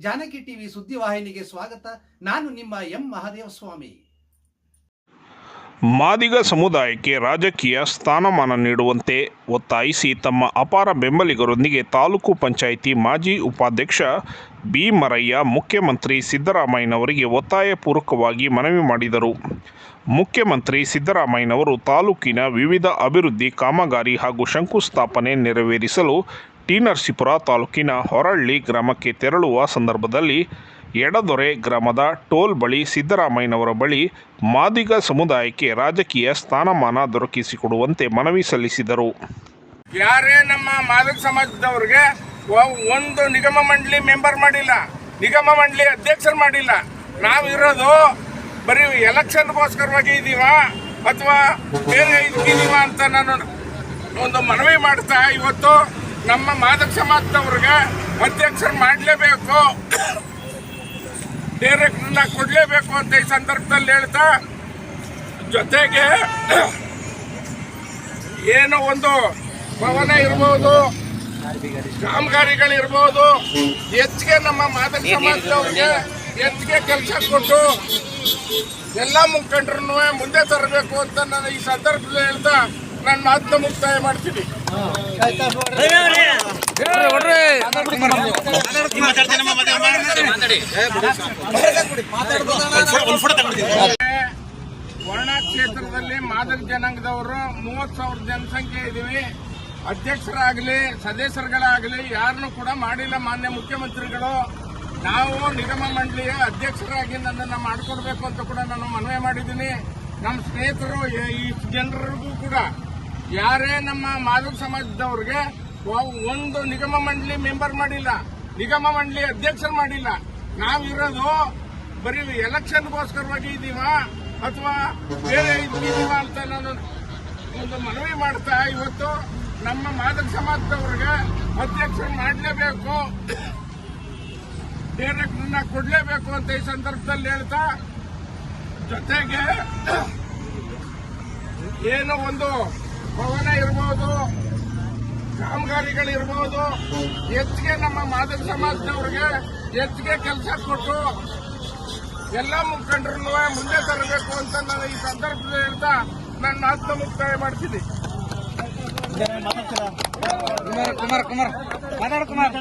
Janaki TV ಸುದ್ದಿವಾಹಿನಿಗೆ ಸ್ವಾಗತ. ನಾನು ನಿಮ್ಮ ಎಂ ಮಹಾದೇವ ಸ್ವಾಮಿ ಮಾದಿಗ ಸಮುದಾಯಕ್ಕೆ ರಾಜಕೀಯ ಸ್ಥಾನಮಾನ ನೀಡುವಂತೆ ಒತ್ತಾಯಿಸಿ ತಮ್ಮ ಅಪಾರ ಬೆಂಬಲಿಗರೊಂದಿಗೆ ತಾಲೂಕು ಪಂಚಾಯಿತಿ ಮಾಜಿ ಉಪಾಧ್ಯಕ್ಷ ಬಿ ಮರಯ್ಯ ಮುಖ್ಯಮಂತ್ರಿ ಸಿದ್ದರಾಮಯ್ಯನವರಿಗೆ ಒತ್ತಾಯಪೂರ್ವಕವಾಗಿ ಮನವಿ ಮಾಡಿದರು. ಮುಖ್ಯಮಂತ್ರಿ ಸಿದ್ದರಾಮಯ್ಯನವರು ತಾಲೂಕಿನ ವಿವಿಧ ಅಭಿವೃದ್ಧಿ ಕಾಮಗಾರಿ ಹಾಗೂ ಶಂಕುಸ್ಥಾಪನೆ ನೆರವೇರಿಸಲು ಟಿ ತಾಲೂಕಿನ ಹೊರಳ್ಳಿ ಗ್ರಾಮಕ್ಕೆ ತೆರಳುವ ಸಂದರ್ಭದಲ್ಲಿ ಎಡದೊರೆ ಗ್ರಾಮದ ಟೋಲ್ ಬಳಿ ಸಿದ್ದರಾಮಯ್ಯನವರ ಬಳಿ ಮಾದಿಗ ಸಮುದಾಯಕ್ಕೆ ರಾಜಕೀಯ ಸ್ಥಾನಮಾನ ದೊರಕಿಸಿಕೊಡುವಂತೆ ಮನವಿ ಸಲ್ಲಿಸಿದರು. ಯಾರೇ ನಮ್ಮ ಮಾದಕ ಸಮಾಜದವ್ರಿಗೆ ಒಂದು ನಿಗಮ ಮಂಡಳಿ ಮೆಂಬರ್ ಮಾಡಿಲ್ಲ, ನಿಗಮ ಮಂಡಳಿ ಅಧ್ಯಕ್ಷರು ಮಾಡಿಲ್ಲ. ನಾವಿರೋದು ಬರೀ ಎಲೆಕ್ಷನ್ಗೋಸ್ಕರವಾಗಿ ಇದ್ದೀವಾ ಅಥವಾ ಬೇರೆ ಇದಕ್ಕಿದೀವ ಅಂತ ನಾನು ಒಂದು ಮನವಿ ಮಾಡ್ತಾ ಇವತ್ತು ನಮ್ಮ ಮಾದಕ ಸಮಾಜದವ್ರಿಗೆ ಅಧ್ಯಕ್ಷರು ಮಾಡಲೇಬೇಕು. ಡೈರೆಕ್ಟ್ನ ಕೊಡಲೇಬೇಕು ಅಂತ ಈ ಸಂದರ್ಭದಲ್ಲಿ ಹೇಳ್ತಾ, ಜೊತೆಗೆ ಏನೋ ಒಂದು ಭವನ ಇರ್ಬೋದು, ಕಾಮಗಾರಿಗಳಿರ್ಬೋದು, ಹೆಚ್ಚಿಗೆ ನಮ್ಮ ಮಾದಕ ಸಮಾಜದವ್ರಿಗೆ ಹೆಚ್ಚಿಗೆ ಕೆಲಸ ಕೊಟ್ಟು ಎಲ್ಲ ಮುಖಂಡರನ್ನು ಮುಂದೆ ತರಬೇಕು ಅಂತ ನಾನು ಈ ಸಂದರ್ಭದಲ್ಲಿ ಹೇಳ್ತಾ ನನ್ನ ಮಾತನ್ನ ಮುಕ್ತಾಯ ಮಾಡ್ತೀನಿ. ವರ್ಣ ಕ್ಷೇತ್ರದಲ್ಲಿ ಮಾದಕ ಜನಾಂಗದವರು ಮೂವತ್ ಸಾವಿರ ಜನಸಂಖ್ಯೆ ಇದೀವಿ ಅಧ್ಯಕ್ಷರಾಗಲಿ, ಸದಸ್ಯರುಗಳಾಗಲಿ, ಯಾರನ್ನು ಕೂಡ ಮಾಡಿಲ್ಲ ಮಾನ್ಯ ಮುಖ್ಯಮಂತ್ರಿಗಳು. ನಾವು ನಿಗಮ ಮಂಡಳಿಯ ಅಧ್ಯಕ್ಷರಾಗಿ ನನ್ನನ್ನು ಮಾಡಿಕೊಡ್ಬೇಕು ಅಂತ ಕೂಡ ನಾನು ಮನವಿ ಮಾಡಿದ್ದೀನಿ. ನಮ್ಮ ಸ್ನೇಹಿತರು ಈ ಜನರಿಗೂ ಕೂಡ ಯಾರೇ ನಮ್ಮ ಮಾದಕ ಸಮಾಜದವ್ರಿಗೆ ಒಂದು ನಿಗಮ ಮಂಡಳಿ ಮೆಂಬರ್ ಮಾಡಿಲ್ಲ, ನಿಗಮ ಮಂಡಳಿ ಅಧ್ಯಕ್ಷರು ಮಾಡಿಲ್ಲ, ನಾವಿರೋದು ಬರೀ ಎಲೆಕ್ಷನ್ಗೋಸ್ಕರವಾಗಿ ಇದೀವ ಅಥವಾ ಬೇರೆ ಇದೀವ ಅಂತ ನಾನು ಒಂದು ಮನವಿ ಮಾಡ್ತಾ ಇವತ್ತು ನಮ್ಮ ಮಾದಕ ಸಮಾಜದವ್ರಿಗೆ ಅಧ್ಯಕ್ಷರು ಮಾಡಲೇಬೇಕು. ಡೈರೆಕ್ಟರ್ನ ಕೊಡಲೇಬೇಕು ಅಂತ ಈ ಸಂದರ್ಭದಲ್ಲಿ ಹೇಳ್ತಾ, ಜೊತೆಗೆ ಏನೋ ಒಂದು ಭವನ ಇರ್ಬೋದು, ಕಾಮಗಾರಿಗಳಿರ್ಬೋದು, ಹೆಚ್ಚಿಗೆ ನಮ್ಮ ಮಾದರಿ ಸಮಾಜದವ್ರಿಗೆ ಹೆಚ್ಚಿಗೆ ಕೆಲಸ ಕೊಟ್ಟು ಎಲ್ಲ ಮುಖಂಡರನ್ನು ಮುಂದೆ ತರಬೇಕು ಅಂತ ನಾನು ಈ ಸಂದರ್ಭದಲ್ಲಿ ಹೇಳ್ತಾ ನನ್ನ ಆತ್ಮ ಮುಕ್ತಾಯ ಮಾಡ್ತೀನಿ. ಕುಮಾರ್ ಕುಮಾರ್ ಕುಮಾರ್.